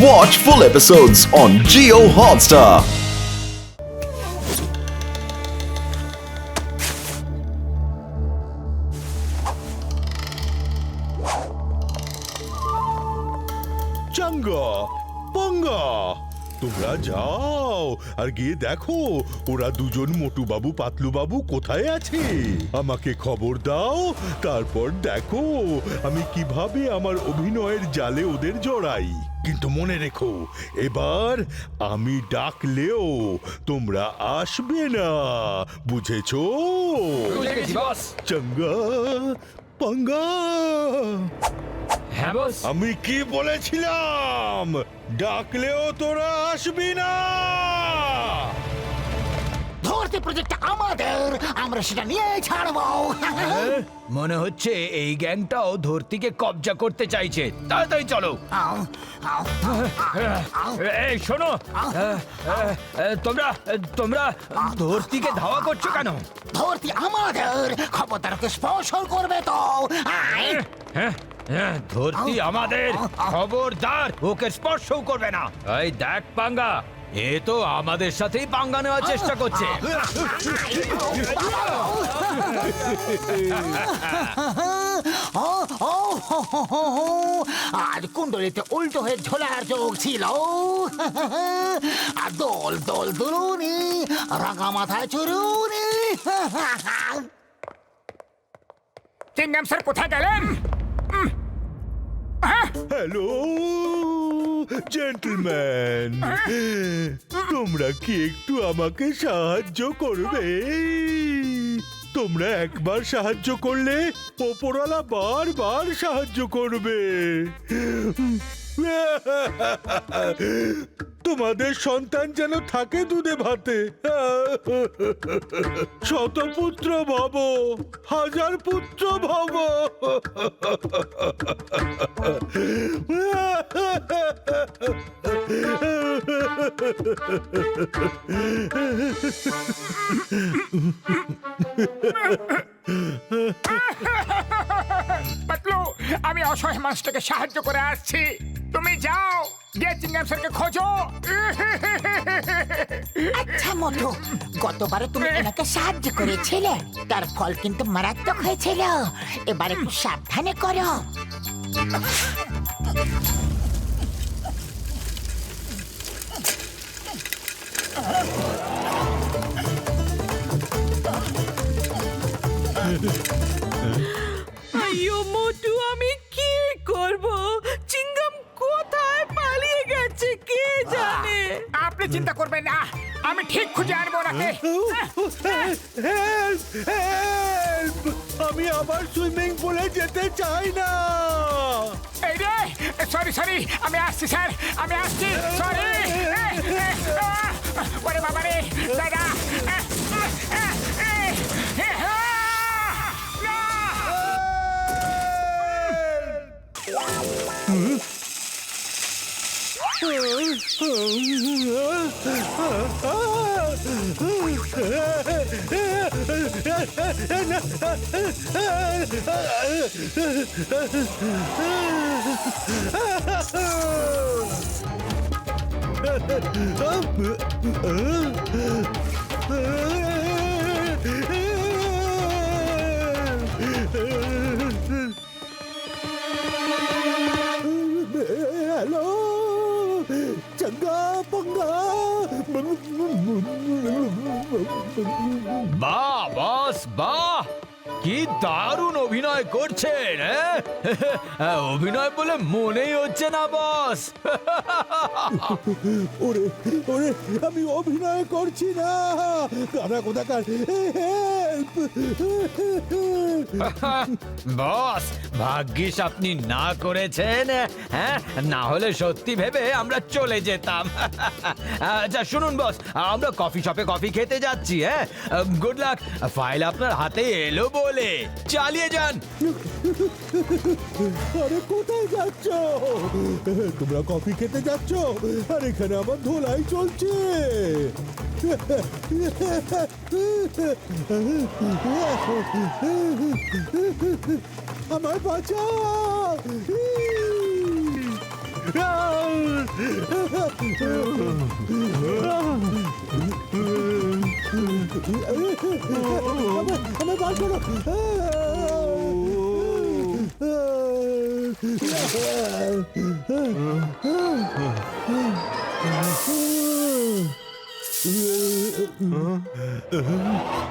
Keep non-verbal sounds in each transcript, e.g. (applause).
Watch full episodes on Geo Hotstar. তোমরা যাও আর গিয়ে দেখো, ওরা দুজন মোটু বাবু পাতলু বাবু কোথায় আছে আমাকে খবর দাও, তারপর দেখো আমি কীভাবে আমার অভিনয়ের জালে ওদের জড়াই কিন্তু মনে রেখো এবার আমি ডাকলেও তোমরা আসবে না বুঝেছ? চঙ্গা পাঙ্গা। হ্যাঁ বস। আমি কি বলেছিলাম? ডাকলেও তোরা আসবি না। ধরতে প্রজেক্ট আমাদের। আমরা সেটা নিয়ে ছাড়বো। মনে হচ্ছে এই গ্যাংটাও ধরতিকে কবজা করতে চাইছে। তাড়াতাড়ি চলো। আও, আও, আও। এই শোনো। তোমরা তোমরা ধরতিকে ধাওয়া করছ কেন? ধরতি আমাদের। খবরদারকে স্পর্শ করবে তো। আয়। হ্যাঁ হ্যাঁ ধরতি আমাদের। খবরদার ওকে স্পর্শও করবে না। এই দেখ পাঙ্গা এ তো আমাদের সাথেই পাঙ্গা নেওয়ার চেষ্টা করছে। আজ কুণ্ডলিতে উল্টো হয়ে ঝোলার যোগ ছিল। আর দোল দোল দুলুনি রাঙা মাথায় চুরুনি। চিংগাম স্যার কোথায় গেলেন? হ্যালো জেন্টলম্যান তোমরা কি একটু আমাকে সাহায্য করবে? তোমরা একবার সাহায্য করলে ওপরওয়ালা বারবার সাহায্য করবে। তোমাদের সন্তান যেন থাকে দুধে ভাতে। শতপুত্র ভব হাজার পুত্র ভব। পাতলু আমি অসহায় মানুষটাকে সাহায্য করে আসছি। তুমি যাও গিয়ে চিংগাম স্যারকে খোঁজো। আচ্ছা মধু গতবারে তুমি এনাকে সাহায্য করেছিলে। তার ফল কিন্তু মারাত্মক হয়েছিল। এবার একটু সাবধানে করো। আইয়ো মোটু আমি কি করব? চিঙ্গাম কোথায় পালিয়ে গেছে কে জানে? আপনি চিন্তা করবেন না আমি ঠিক খুঁজে আনব ওনাকে। আমি আবার সুইমিং পুলে যেতে চাই না। এই রে সরি সরি আমি আসছি স্যার আমি আসছি সরি ওরে বাবা রে দাদা হ্যালো বাহ বস বাহ কি দারুণ অভিনয় করছেন হ্যাঁ? (laughs) অভিনয় বলে মনেই হচ্ছে না বস। (laughs) ওরে ওরে আমি অভিনয় করছি না। কারা কোথাকার? (laughs) বস ভাগ্যিস আপনি না করেছেন হ্যাঁ? না হলে সত্যি ভেবে আমরা চলে যেতাম। আচ্ছা শুনুন বস আমরা কফি শপে কফি খেতে যাচ্ছি হ্যাঁ? গুড লাক ফাইল আপনার হাতে এলো বলে। চালিয়ে যান। আরে, কোথায় যাচ্ছ? তোমরা কফি খেতে যাচ্ছ? আর এখানে আমার ধোলাই চলছে। আমার বাঁচা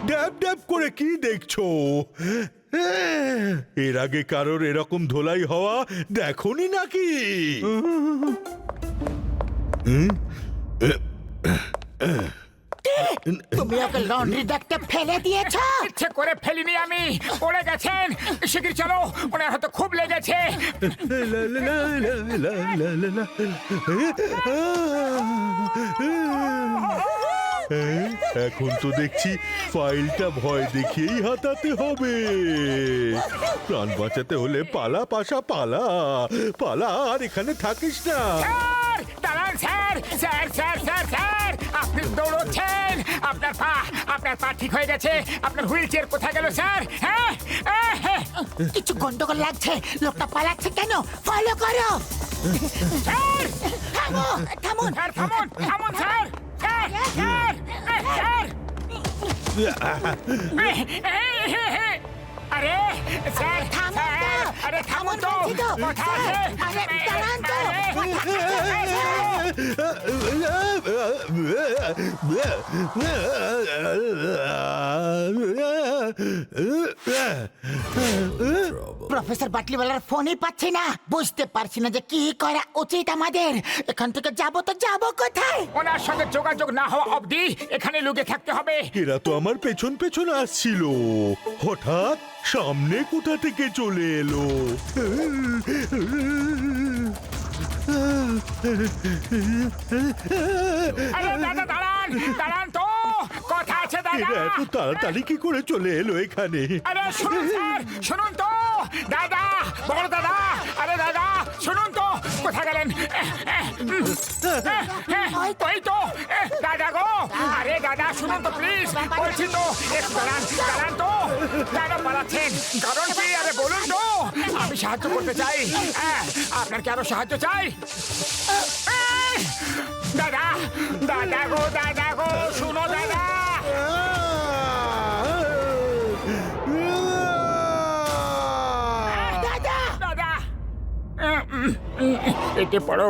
ড্যাব ড্যাব করে কি দেখছ? এর আগে কারোর এরকম ধোলাই হওয়া দেখনি নাকি? তুমি ওকে লন্ড্রি দেখতে ফেলে দিয়েছ ইচ্ছে করে ফেলিনি আমি পড়ে গেছেন শিগগির চলো ওনার হয়তো খুব লেগেছে এখন তো দেখছি ফাইলটা ভয় দেখিয়েই হাতাতে হবে। প্রাণ বাঁচাতে হলে পালা পাশা পালা। পালা আর এখানে থাকিস না। স্যার দাঁড়ান sir sir sir sir sir. আপনি দৌড়চ্ছেন। আপনার পা আপনার পা ঠিক হয়ে গেছে। আপনার হুইল চেয়ার কোথায় গেল স্যার? হ্যাঁ আহ, হ্যাঁ। কিছু গন্ডগোল লাগছে। লোকটা পালাচ্ছে কেন? ফলো করো। স্যার থামো থামুন স্যার থামুন। থামুন স্যার। স্যার স্যার আহ, স্যার আরে স্যার আরে থামুন তো। আছে? আরে দাঁড়ান তো। প্রফেসর বাটলিওয়ালার ফোনই পাচ্ছি না। বুঝতে পারছি না যে কি করা উচিত আমাদের। এখান থেকে যাব তো যাব কোথায়? ওনার সঙ্গে যোগাযোগ না হওয়া অবধি এখানে লুকে থাকতে হবে। এরা তো আমার পেছন পেছন আসছিল। হঠাৎ সামনে কোথা থেকে চলে এলো? আরে দাদা দাঁড়ান দাঁড়ান তো। কথা আছে দাদা। এরা এত তাড়াতাড়ি কি করে চলে এলো এখানে? আরে শুনুন স্যার শুনুন তো। দাদা বড় দাদা, আরে দাদা, শুনুন তো, কোথায় গেলেন? ওই তো দাদা গো, আরে দাদা, শুনুন তো প্লিজ বলছি তো দাঁড়ান তো, দাদা পালাচ্ছেন। কারণ কি, আরে বলুন তো, আমি সাহায্য করতে চাই হ্যাঁ আপনার কি আরও সাহায্য চাই? দাদা দাদা গো, দাদা এতে পড়ো।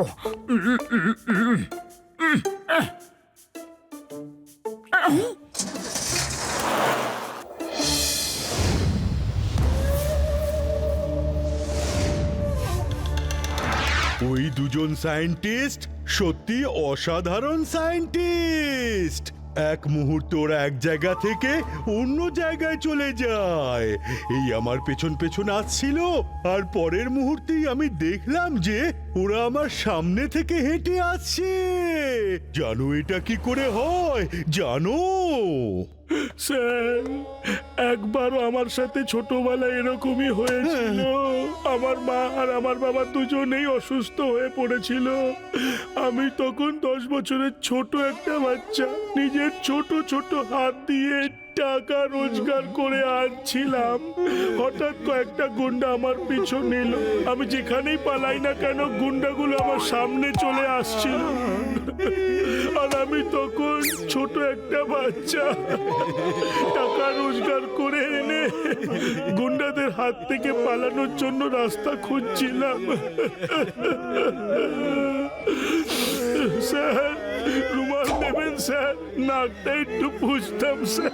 ওই দুজন সায়েন্টিস্ট সত্যি অসাধারণ সায়েন্টিস্ট। এক মুহূর্ত ওরা এক জায়গা থেকে অন্য জায়গায় চলে যায়। এই আমার পেছন পেছন আসছিল, আর পরের মুহূর্তেই আমি দেখলাম যে ওরা আমার সামনে থেকে হেঁটে আসছে। জানো এটা কি করে হয়? জানো? স্যার, একবারও আমার সাথে ছোটবেলায় এরকমই হয়েছিল। আমার মা আর আমার বাবা দুজনেই অসুস্থ হয়ে পড়েছিল। আমি তখন দশ বছরের ছোট একটা বাচ্চা। নিজের ছোট ছোট হাত দিয়ে টাকা রোজগার করে আনছিলাম। হঠাৎ কয়েকটা গুন্ডা আমার পিছু নিল। আমি যেখানেই পালাই না কেন, গুন্ডাগুলো আমার সামনে চলে আসছিল। আর আমি তখন ছোট একটা বাচ্চা। টাকা রোজগার করে এনে গুন্ডাদের হাত থেকে পালানোর জন্য রাস্তা খুঁজছিলাম। স্যার, রুমাল নেবেন স্যার। নাকটা একটু পুষতাম, স্যার!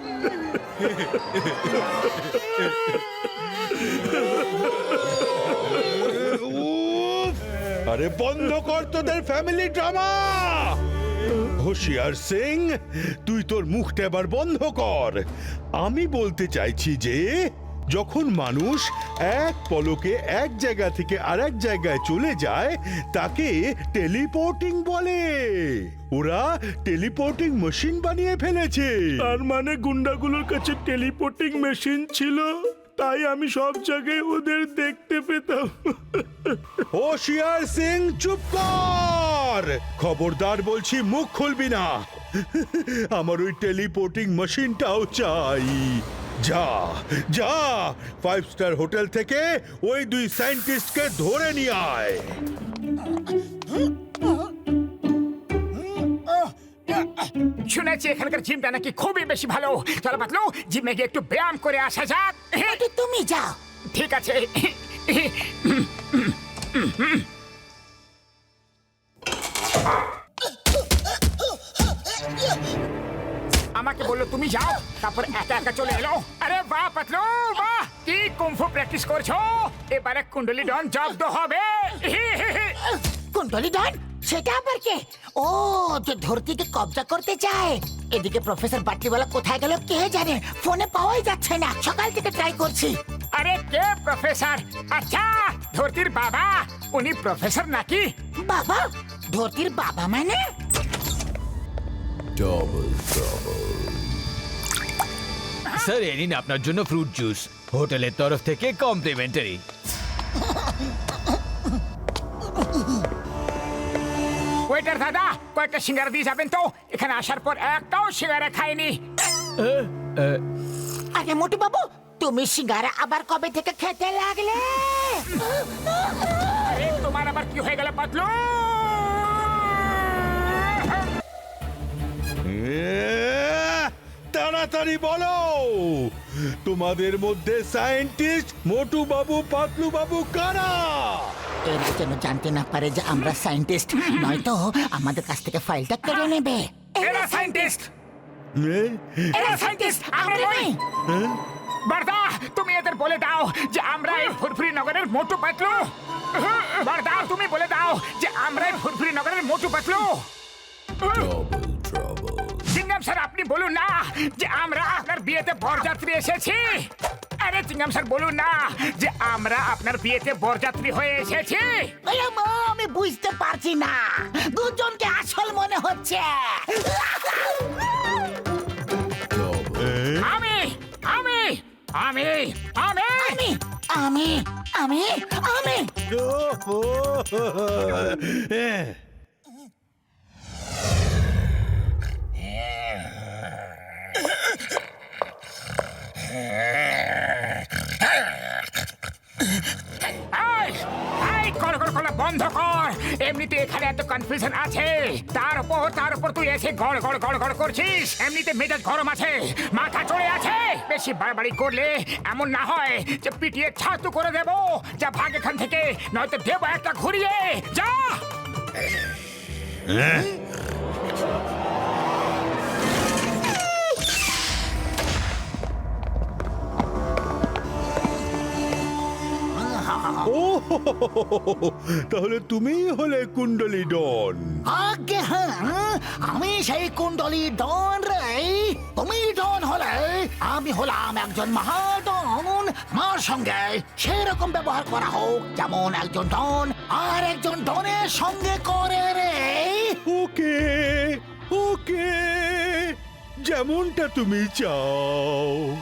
আরে বন্ধ কর তোদের ফ্যামিলি ড্রামা হুশিয়ার সিং, তুই তোর মুখটা এবার বন্ধ কর। আমি বলতে চাইছি যে, যখন মানুষ এক পলকে এক জায়গা থেকে আরেক জায়গায় চলে যায়, তাকে টেলিপোর্টিং বলে। ওরা টেলিপোর্টিং মেশিন বানিয়ে ফেলেছে। তার মানে গুন্ডাগুলোর কাছে টেলিপোর্টিং মেশিন ছিল? তাই আমি সব জায়গায় ওদের দেখতে পেতাম। হোশিয়ার সিং চুপ কর! খবরদার বলছি মুখ খুলবি না। আমার ওই টেলিপোর্টিং মেশিনটাও চাই। যা যা ফাইভ স্টার হোটেল থেকে ওই দুই সায়েন্টিস্টকে ধরে নিয়ে আয়। শুনেছি এখানকার জিমটা নাকি খুবই বেশি ভালো। চলো পাতলু জিমে গিয়ে একটু ব্যায়াম করে আসা যাক। তুমি যাও। ঠিক আছে। আমাকে বলল তুমি যাও তারপর একা একা চলে এলো। আরে বাহ পাতলু বাহ কি কুমফু প্র্যাকটিস করছ? এবারে কুণ্ডলি ডন জব্দ হবে। কুণ্ডলি ডন সেটা আবার কে? ও যে ধরতিকে কবজা করতে চায়। এদিকে প্রফেসর বাটলিওয়ালা কোথায় গেল কে জানে? ফোনে পাওয়াই যাচ্ছে না। সকাল থেকে ট্রাই করছি। আরে কে প্রফেসর? আচ্ছা ধরতির বাবা? উনি প্রফেসর নাকি? বাবা? ধরতির বাবা মানে? স্যার এ নিন আপনার জন্য ফ্রুট জুস হোটেলের তরফ থেকে কমপ্লিমেন্টারি ওয়েটার দাদা কয়েকটা সিঙ্গারা দিয়ে যাবেন তো? এখানে আসার পর একটাও সিঙ্গারা খাইনি। আরে মোটু বাবু তুমি সিঙ্গারা আবার কবে থেকে খেতে লাগলে? আরে তোমার আবার কি হয়ে গেল পাতলু? এ, তাড়াতাড়ি বলো। তোমাদের মধ্যে সায়েন্টিস্ট মোটু বাবু পাতলু বাবু কারা? এরা যেন জানতে না পারে যে আমরা সায়েন্টিস্ট? নয়তো আমাদের কাছ থেকে ফাইলটা কেড়ে নেবে। এরা সায়েন্টিস্ট! এরা সায়েন্টিস্ট! আমরা নই! বারদা তুমি এদের বলে দাও যে আমরা এই ফুরফুরি নগরের মোটু পাতলু! বারদা তুমি বলে দাও যে আমরা এই ফুরফুরি নগরের মোটু পাতলু! চিঙ্গাম স্যার আপনি বলুন না যে আমরা আপনার বিয়েতে বরযাত্রী এসেছি! আরে চিঙ্গাম স্যার বলুন না যে আমরা আপনার বিয়েতে বরযাত্রী হয়ে এসেছি। মা, আমি বুঝতে পারছি না। দুজনকে আসল মনে হচ্ছে। আমি আমি আমি আমি। আমি আমি আমি আমি (laughs) ও, ও, এ, এই, এই, কর কর করা বন্ধ কর। এমনিতে এখানে এত কনফিউশন আছে। তার উপর তার উপর তুই এসে গড় গড় গড় গড় করছিস। এমনিতে মেজাজ গরম আছে। মাথা চড়ে আছে। বেশি বাড়াবাড়ি করলে এমন না হয় যে পিটিয়ে ছাতু করে দেব। যা ভাগ এখান থেকে, নয়তো দেবো একটা ঘুরিয়ে। যা! (laughs) তাহলে তুমিই হলে কুণ্ডলি ডন। আগে হ্যাঁ আমি সেই কুণ্ডলী ডন রে। তুমি ডন হলে আমি হলাম একজন মহাডন। আমার সঙ্গে সেরকম ব্যবহার করা হোক যেমন একজন ডন আর একজন ডনের সঙ্গে করে রে। ওকে ওকে যেমনটা তুমি চাও।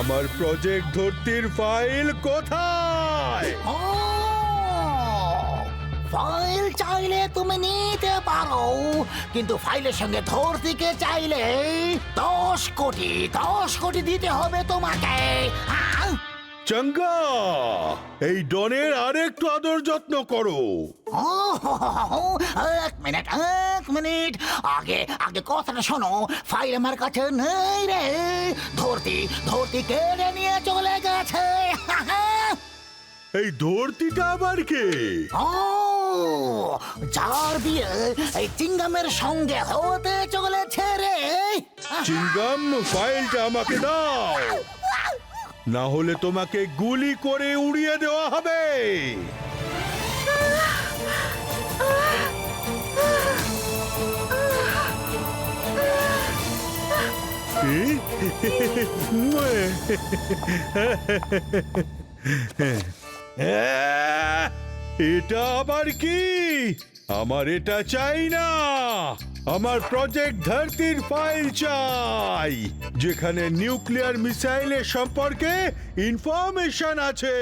আমার প্রজেক্ট ধরতির ফাইল কোথায় ফাইল চাইলে তুমি নিতে পারো, কিন্তু ফাইলের সঙ্গে ধরতিকে চাইলে দশ কোটি দশ কোটি দিতে হবে তোমাকে আহ! চঙ্গা এই ডনের আরেকটু আদর যত্ন করো। ও হো হো হো হো, এক মিনিট এক মিনিট। আগে আগে কথাটা শোনো। ফাইল আমার কাছে নেই রে। ধরতি ধরতি কেড়ে নিয়ে চলে গেছে। এই ধরতিটা আবার কে? ও যার বিয়ে এই চিঙ্গামের সঙ্গে হতে চলেছে রে। চিঙ্গাম ফাইলটা আমাকে দাও। না হলে তোমাকে গুলি করে উড়িয়ে দেওয়া হবে। (laughs) এটা আবার কি? আমার এটা চাই না। আমার প্রজেক্ট ধরতির ফাইল চাই যেখানে নিউক্লিয়ার মিসাইলের সম্পর্কে ইনফরমেশন আছে।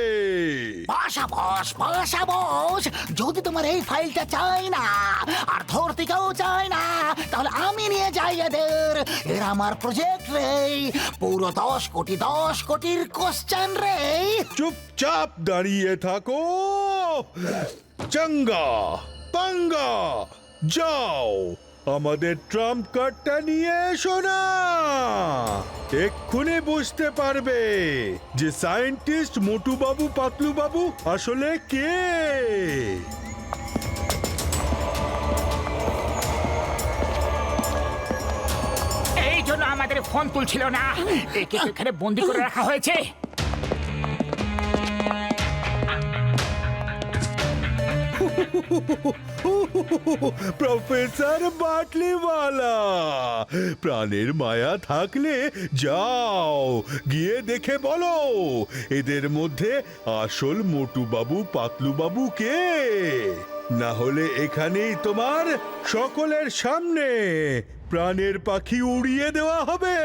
বাসা বস বাসা বস যদি তোমার এই ফাইলটা চাই না আর ধরতিকেও চাই না তাহলে আমি নিয়ে যাই এদের। এরা আমার প্রজেক্ট রে পুরো দশ কোটি দশ কোটির কোশ্চেন রে। চুপচাপ দাঁড়িয়ে থাকো। চঙ্গা পাঙ্গা, যাও। আমাদের ট্রাম্প কার্ডটা নিয়ে এসো না। এক্ষুনি বুঝতে পারবে যে সায়েন্টিস্ট মোটু বাবু পাতলু বাবু আসলে কে। এই জন্য আমাদের ফোন তুলছিল না। একে এখানে বন্দি করে রাখা হয়েছে? প্রফেসর বাটলিওয়ালা, প্রাণের মায়া থাকলে যাও, গিয়ে দেখে বলো, এদের মধ্যে আসল মোটু বাবু পাতলু বাবু কে? না হলে এখানেই তোমার সকলের সামনে প্রাণের পাখি উড়িয়ে দেওয়া হবে।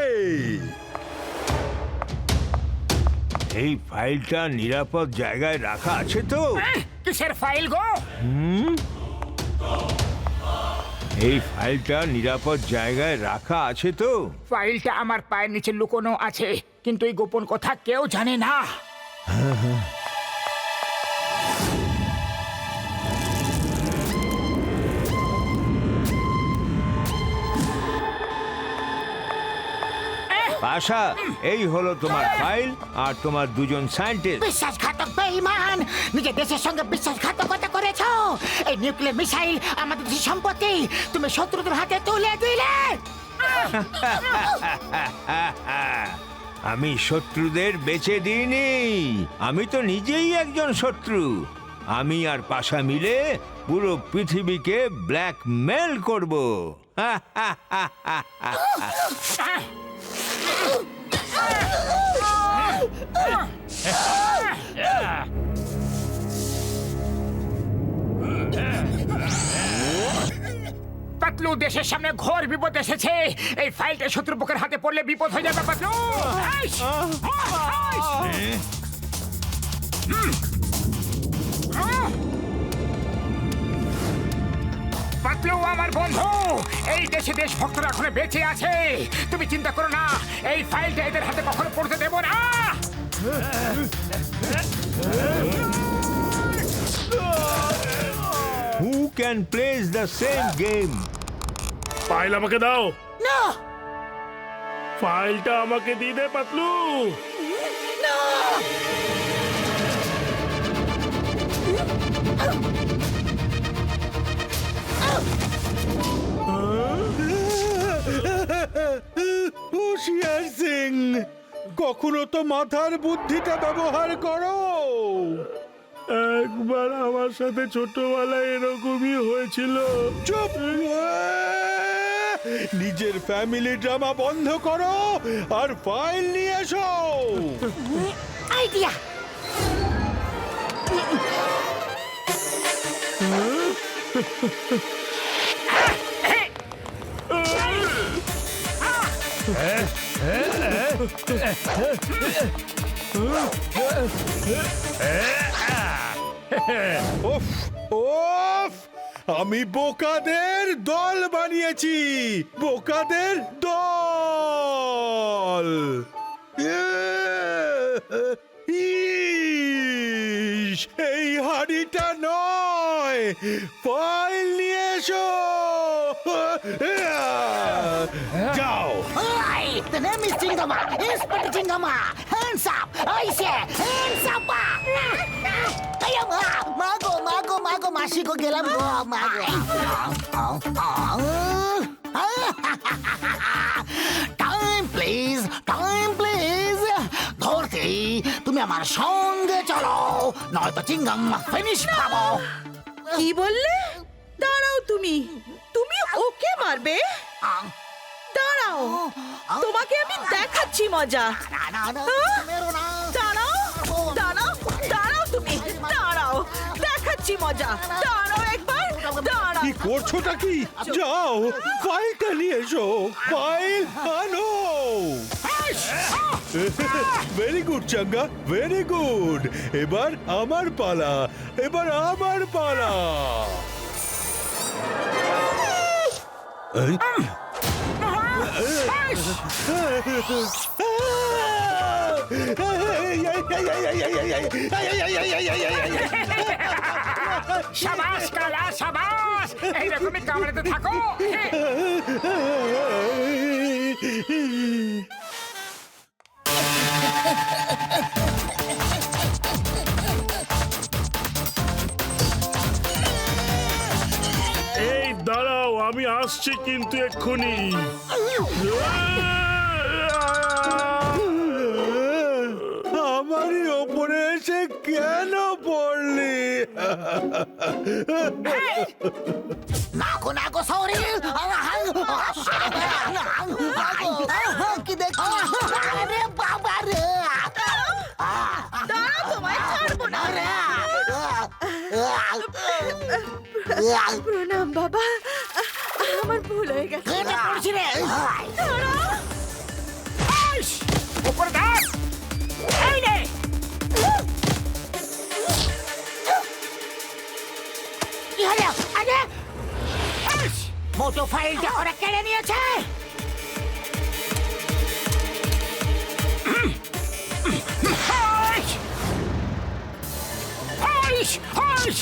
এই ফাইলটা নিরাপদ জায়গায় রাখা আছে তো? কিসের ফাইল গো? এই ফাইলটা নিরাপদ জায়গায় রাখা আছে তো? ফাইলটা আমার পায়ের নিচে লুকোনো আছে কিন্তু এই গোপন কথা কেউ জানে না। আশা এই হলো তোমার ফাইল আর তোমার দুজন সায়েন্টিস্ট। বিশ্বাসঘাতক বেঈমান নিজের দেশের সঙ্গে বিশ্বাসঘাতকতা করেছ? এই নিউক্লিয়ার মিসাইল আমাদের দেশের সম্পত্তি তুমি শত্রুদের হাতে তুলে দিলে! (laughs) আমি শত্রুদের বেছে দিইনি। আমি তো নিজেই একজন শত্রু। আমি আর পাশা মিলে পুরো পৃথিবীকে ব্ল্যাকমেল করব। পাতলু দেশের সামনে ঘোর বিপদ এসেছে এই ফাইলটা শত্রুপক্ষের হাতে পড়লে বিপদ হয়ে যাবে পাতলু আইস! আইস! হুম। আহ! পাতলু আমার বন্ধু। এই দেশে দেশ ভক্তরা এখনও বেঁচে আছে। তুমি চিন্তা করো না এই ফাইলটা এদের হাতে কখনো পড়তে দেবো না। Who can place the same game file আমাকে দাও। না। ফাইলটা আমাকে দিয়ে দে পাতলু। হুশিয়ার সিং কখনো তো মাথার বুদ্ধিটা ব্যবহার করো। একবার আমার সাথে ছোটবেলায় এরকমই হয়েছিল। চুপ! নিজের ফ্যামিলি ড্রামা বন্ধ করো আর ফাইল নিয়ে এসো। আইডিয়া। ওফ ওফ আমি বোকাদের দল বানিয়েছি বোকাদের দল ইস, এই হাড়িটা নয় ফাইল নিয়ে এসো যাও Hi, the name is Chingama. Inspector Chingama. Hands up. I say, hands up. Kaya ma, mago, mago, mago, masi ko gelam ko, mago. Time please, time please. তুমি আমার সঙ্গে চলো নয়তো চিংগাম ফিনিশ খাব কি বললে? দাঁড়াও তুমি। তুমি ওকে মারবে? দাঁড়াও। তোমাকে আমি দেখাচ্ছি মজা। না না না হ্যাঁ? মেরো না। দাঁড়াও দাঁড়াও দাঁড়াও তুমি। দাঁড়াও দেখাচ্ছি মজা। দাঁড়াও একবার দাঁড়াও। কি করছোটা কি? যাও ফাইলটা নিয়ে এসো। ফাইল আনো। ভেরি গুড চাঙ্গা ভেরি গুড এবার আমার পালা এবার আমার পালা এই? সাবাস কালা সাবাস এইরকমই কামড়াতে থাকো এই দাঁড়াও আমি আসছি কিন্তু এক্ষুনি। আমারই ওপরে এসে কেন পড়লি? নাকো নাকো সরি (laughs) প্রণাম বাবা। আমার ভুল হয়ে গেছে। কেটে পড়ছি রে? উপরে দাঁড়! এই নে! কি হলো? আরে! মোটো ফাইলটা ওরা কেড়ে নিয়েছে! হাইশ হাইশ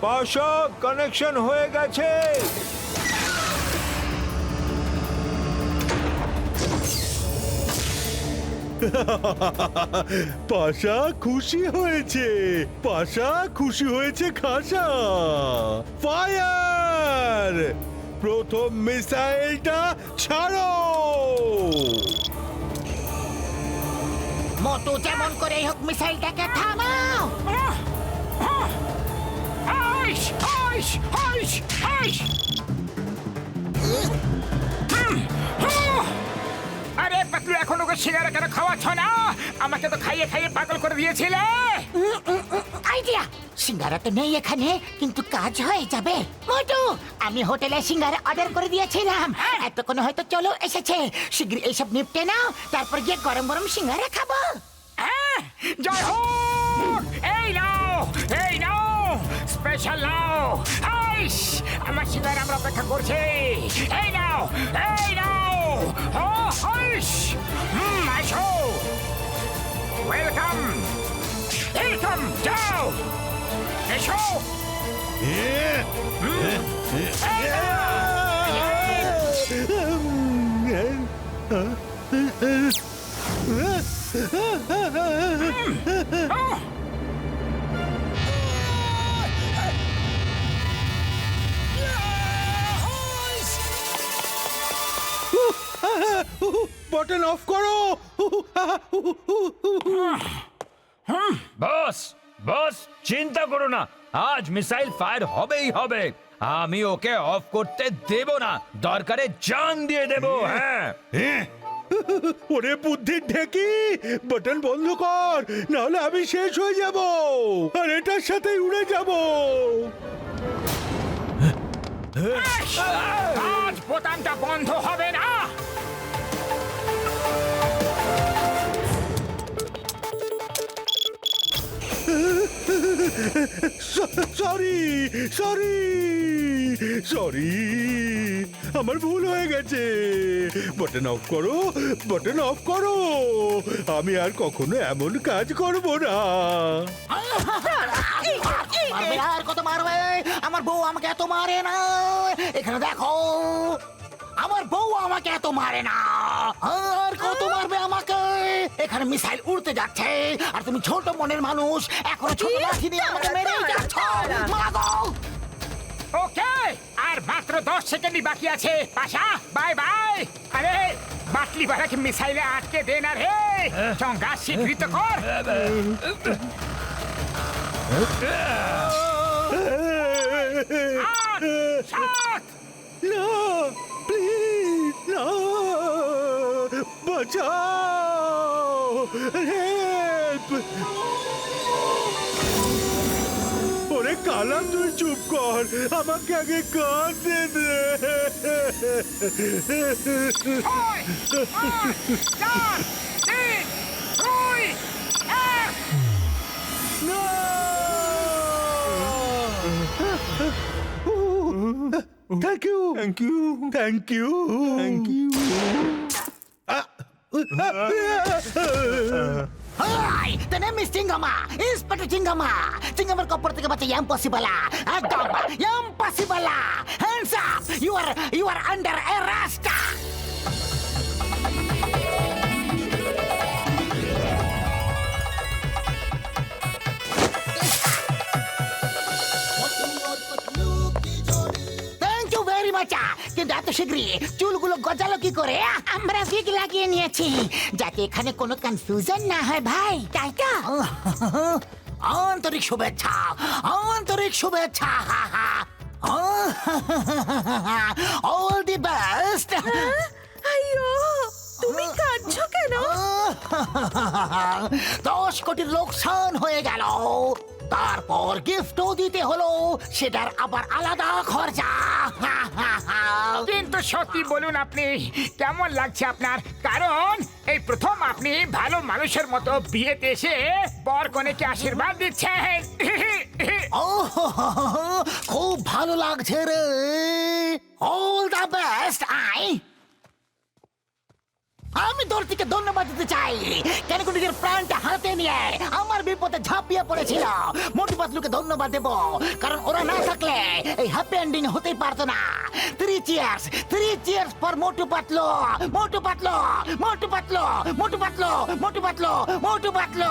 পাশা কানেকশন হয়ে গেছে। (laughs) পাশা খুশি হয়েছে। পাশা খুশি হয়েছে খাসা। ফায়ার প্রথম মিসাইলটা ছাড়ো! মোটু যেমন করে হোক মিসাইলটাকে থামাও। হাইশ হাইশ হাইশ হাইশ আরে পাতলু এখন ওকে সিঙ্গারা কেন খাওয়াচ্ছ না? আমাকে তো খাইয়ে খাইয়ে পাগল করে দিয়েছিলে। আইডিয়া! সিঙ্গারা তো নেই এখানে কিন্তু কাজ হয়ে যাবে। মোটু আমি হোটেলে সিঙ্গারা অর্ডার করে দিয়েছিলাম। এতক্ষণ হয়তো চলো এসেছে। শীঘ্র এইসব নিপটে নাও তারপর গিয়ে গরম গরম সিঙ্গারা খাব। হ্যাঁ, জয় হোক। এই নাও এই নাও স্পেশাল নাও। আমার সিঙ্গারা আমরা অপেক্ষা করছি। এই নাও এই নাও। ও হাইশ হুম আসো। ওয়েলকাম ওয়েলকাম যাও। এসো। বটন অফ করো বস বস চিন্তা করো না। আজ মিসাইল ফায়ার হবেই হবে। আমি ওকে অফ করতে দেব না। দরকারে জান দিয়ে দেব হ্যাঁ। ওরে বুদ্ধির ঢেকি বটন বন্ধ কর নাহলে আমি শেষ হয়ে যাব। আর এটার সাথে উড়ে যাব। আজ বোতামটা বন্ধ হবে না। সরি সরি আমার ভুল হয়ে গেছে। বটন অফ করো বটন অফ করো। আমি আর কখনো এমন কাজ করব না। মারবে আর কত মারবে? আমার বউ আমাকে এত মারে না। এখানে দেখো। আমার বউ আমাকে এত মারে না। আর কত মারবে আমাকে? এখানে মিসাইল উড়তে যাচ্ছে। আর তুমি ছোট মনের মানুষ এখনও ছোট লাঠি দিয়ে আমাকে মেরে যাচ্ছ। মাগো! ওকে আর মাত্র দশ সেকেন্ডই বাকি আছে। Pasha bye bye. আরে বাটলি বাড়াকে মিসাইলে আটকে দে না রে। চঙ্গা স্বীকৃত কর। আট, সাত, না। বাঁচাও হেল্প ওরে কালা তুই চুপ কর। আমাকে আগে কাঁদতে দে ছয়, পাঁচ, চার, তিন, দুই, এক। Thank you Hai, the name is Chingama, Inspector Chingama. Chingama koper tiga baca yang possible lah. Agama, yang possible lah. Hands up, you are, you are under arrest. কিন্তু এত শীঘ্রই চুলগুলো গজালো কি করে? আমরা উইগ লাগিয়ে নিয়েছি। যাতে এখানে কোনো কনফিউশন না হয় ভাই। তাই তো আন্তরিক শুভেচ্ছা। আন্তরিক শুভেচ্ছা। অল দি বেস্ট আইয়ো তুমি কাঁদছো কেন? দশ কোটি লোকসান হয়ে গেল। তারপর গিফটও দিতে হলো। সেটার আবার আলাদা খরচা। (laughs) কিন্তু সত্যি বলুন আপনি কেমন লাগছে আপনার? কারণ এই প্রথম আপনি ভালো মানুষের মতো বিয়েতে এসে বর কনেকে আশীর্বাদ দিচ্ছেন। (laughs) খুব ভালো লাগছে রে। অল দ্য বেস্ট আই। আমি থেকে ধন্যবাদ দিতে চাই। কেন নিজের প্রাণটা হাতে নিয়ে আমার বিপদে ঝাঁপিয়ে পড়েছিল মোটু পাতলুকে ধন্যবাদ দেব। কারণ ওরা না থাকলে এই হ্যাপি এন্ডিং হতেই পারতো না। Three cheers three cheers for Motu Patlu Motu Patlu Motu Patlu Motu Patlu Motu Patlu Motu Patlu